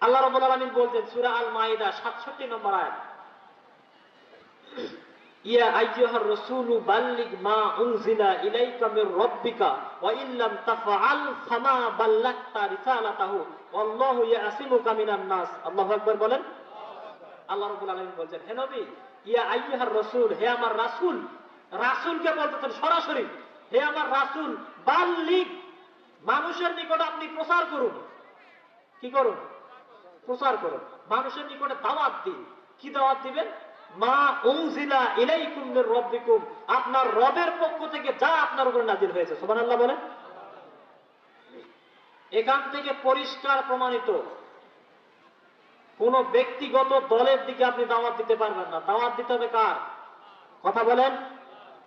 আল্লাহ রব্বুল আলামিন বলছেন, সূরা আল মাইদা 67 নম্বর বলতেছেন সরাসরি, হে আমার রাসূল, বাল্লিগ, মানুষের নিকট আপনি প্রচার করুন। কি করুন? প্রচার করুন। মানুষের নিকটে দাওয়াত দিন। কি দাওয়াত দিবেন? মা উনজিলা ইলাইকুম মির রাব্বিকুম। আপনার রবের পক্ষ থেকে যা আপনার উপর নাজিল হয়েছে। সুবহানাল্লাহ বলেন। এখান থেকে পরিষ্কার প্রমাণিত। কোন ব্যক্তিগত দলের দিকে আপনি দাওয়াত দিতে পারবেন না। দাওয়াত দিতে হবে কার? কথা বলেন।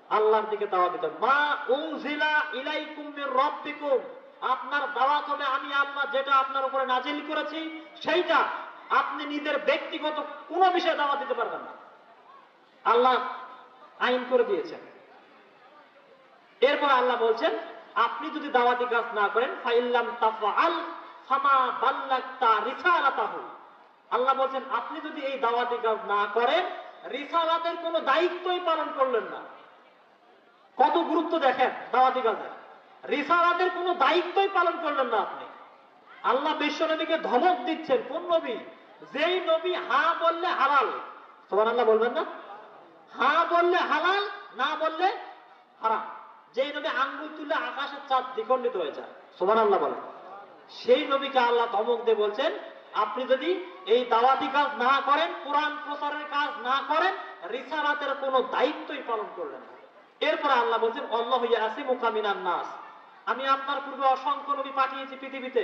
আল্লাহর দিকে দাওয়াত দিতে হবে। মা উনজিলা ইলাইকুম মির রাব্বিকুম। আপনার দাওয়াত হবে, আমি আল্লাহ যেটা আপনার উপরে নাজিল করেছি, সেইটা আপনি নিজের ব্যক্তিগত কোনো বিষয়ে দাওয়াত দিতে পারবেন না। আল্লাহ আইন করে দিয়েছেন। এরপর আল্লাহ বলছেন, আপনি যদি দাওয়াতি কাজ না করেন, ফাইল্লাম তাফআল ফামা বাল্লাগতা রিসালাতাহু। আল্লাহ বলছেন, আপনি যদি এই দাওয়াতি কাজ না করেন, রিসালাতের কোনো দায়িত্বই পালন করলেন না। কত গুরুত্ব দেখেন দাওয়াতি কাজে রিসালাতের কোনো দায়িত্বই পালন করলেন না আপনি। আল্লাহ বিশ্ব নবীকে ধমক দিচ্ছেন, কোন নবী? যেই নবী হা বললে হালাল তোমার আল্লাহ বলবেন না? হা বললে হালাল, না বললে হারাম। যেই নবী আঙ্গুল তুলে আকাশের চাঁদ দ্বিখণ্ডিত হয়ে যায় সোমান আল্লাহ বলেন। সেই নবীকে আল্লাহ ধমক দিয়ে বলছেন, আপনি যদি এই দাওয়াতি কাজ না করেন, কোরআন প্রচারের কাজ না করেন, রিসালাতের কোনো দায়িত্বই পালন করলেন এরপর আল্লাহ বলছেন অল্লাহ হইয়া আসি মুকামিনান নাস। আমি আপনার পূর্বে অসংখ্য নবী পাঠিয়েছি পৃথিবীতে।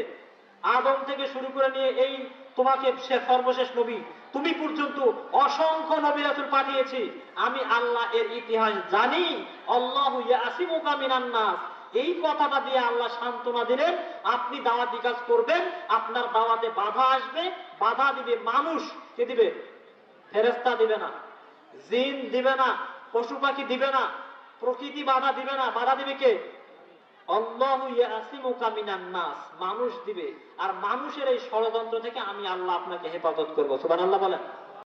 আদম থেকে শুরু করে নিয়ে এই তোমাকে সে সর্বশেষ নবী, তুমি পর্যন্ত অসংখ্য নবী রাসূল পাঠিয়েছি। আমি আল্লাহ এর ইতিহাস জানি। আল্লাহ ইয়াসিমুকা মিনান নাস। এই কথাটা দিয়ে আল্লাহ সান্ত্বনা দিলেন, আপনি দাওয়াতি কাজ করবেন, আপনার দাওয়াতে বাধা আসবে, বাধা দিবে মানুষ। কে দিবে? ফেরেস্তা দিবে না। জিন দিবে না। পশু পাখি দিবে না। প্রকৃতি বাধা দিবে না। বাধা দিবে কে? মানুষ দিবে। আর মানুষের এই ষড়যন্ত্র থেকে আমি আল্লাহ আপনাকে হেফাজত করব। সুবহানাল্লাহ বলেন।